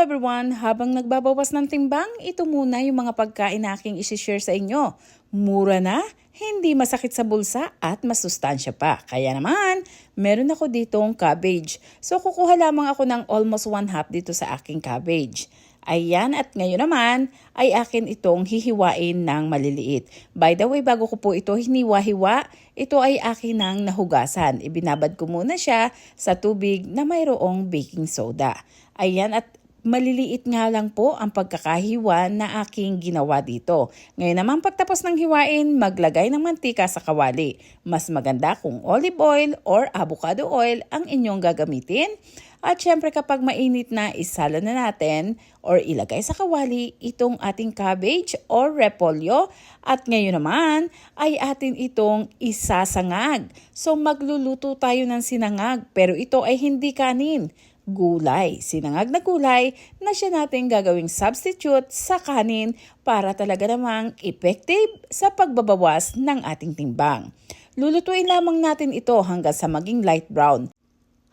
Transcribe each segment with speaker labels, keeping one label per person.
Speaker 1: everyone! Habang nagbabawas ng timbang, ito muna yung mga pagkain na aking isishare sa inyo. Mura na, hindi masakit sa bulsa at masustansya pa. Kaya naman, meron ako ditong cabbage. So kukuha lamang ako ng almost one half dito sa aking cabbage. Ayan, at ngayon naman ay akin itong hihiwain ng maliliit. By the way, bago ko po ito hiniwa-hiwa, ito ay akin ng nahugasan. Ibinabad ko muna siya sa tubig na mayroong baking soda. Ayan, at maliliit nga lang po ang pagkakahiwa na aking ginawa dito. Ngayon naman pagtapos ng hiwain, maglagay ng mantika sa kawali. Mas maganda kung olive oil or avocado oil ang inyong gagamitin. At syempre kapag mainit na, isala na natin or ilagay sa kawali itong ating cabbage or repolyo. At ngayon naman ay atin itong isasangag. So magluluto tayo ng sinangag pero ito ay hindi kanin gulay. Sinangag na gulay na siya natin gagawing substitute sa kanin para talaga namang effective sa pagbabawas ng ating timbang. Lulutuin lamang natin ito hanggang sa maging light brown.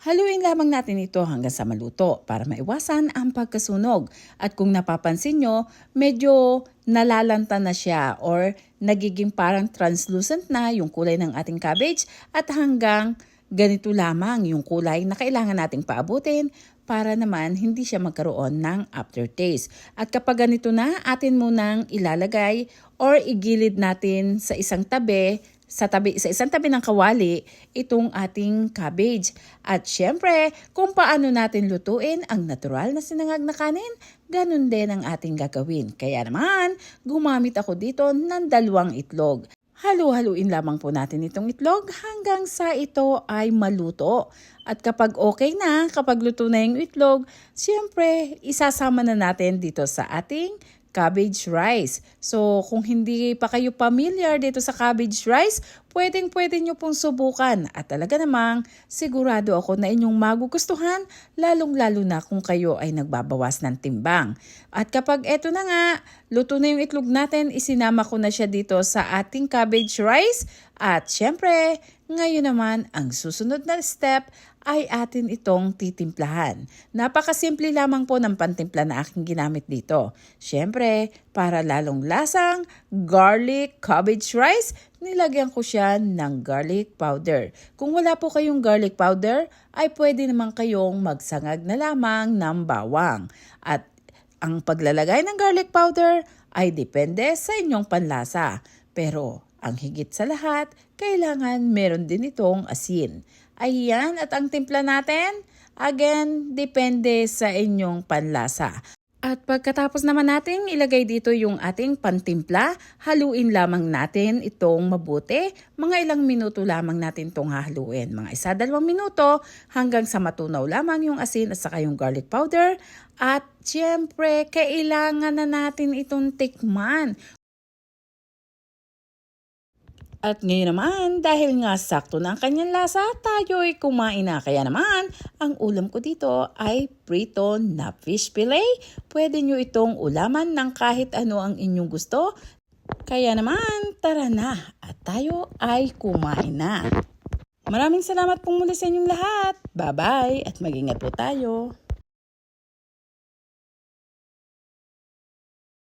Speaker 1: Haluin lamang natin ito hanggang sa maluto para maiwasan ang pagkasunog. At kung napapansin nyo, medyo nalalanta na siya or nagiging parang translucent na yung kulay ng ating cabbage at hanggang ganito lamang yung kulay na kailangan nating paabutin para naman hindi siya magkaroon ng aftertaste. At kapag ganito na, atin munang ilalagay or igilid natin sa isang tabi sa tabi sa isang tabi ng kawali itong ating cabbage. At syempre, kung paano natin lutuin ang natural na sinangag na kanin, ganun din ang ating gagawin. Kaya naman, gumamit ako dito ng dalawang itlog. Halu-haluin lamang po natin itong itlog hanggang sa ito ay maluto. At kapag okay na, kapag luto na yung itlog, siyempre isasama na natin dito sa ating cabbage rice. So, kung hindi pa kayo familiar dito sa cabbage rice, pwedeng pwede nyo pong subukan. At talaga namang sigurado ako na inyong magugustuhan, lalong-lalo na kung kayo ay nagbabawas ng timbang. At kapag eto na nga, luto na yung itlog natin, isinama ko na siya dito sa ating cabbage rice. At syempre, ngayon naman, ang susunod na step ay atin itong titimplahan. Napakasimple lamang po ng pantimpla na aking ginamit dito. Siyempre, para lalong lasang garlic cabbage rice, nilagyan ko siya ng garlic powder. Kung wala po kayong garlic powder, ay pwede naman kayong magsangag na lamang ng bawang. At ang paglalagay ng garlic powder ay depende sa inyong panlasa. Pero ang higit sa lahat, kailangan meron din itong asin. Ayan, at ang timpla natin, again, depende sa inyong panlasa. At pagkatapos naman natin ilagay dito yung ating pantimpla, haluin lamang natin itong mabuti. Mga ilang minuto lamang natin itong haluin. Mga isa dalawang minuto hanggang sa matunaw lamang yung asin at saka yung garlic powder. At syempre, kailangan na natin itong tikman. At ngayon naman, dahil nga sakto na ang kanyang lasa, tayo'y kumain na. Kaya naman, ang ulam ko dito ay prito na fish fillet. Pwede nyo itong ulaman ng kahit ano ang inyong gusto. Kaya naman, tara na at tayo ay kumain na. Maraming salamat pong muli sa inyong lahat. Bye-bye at mag-ingat po tayo.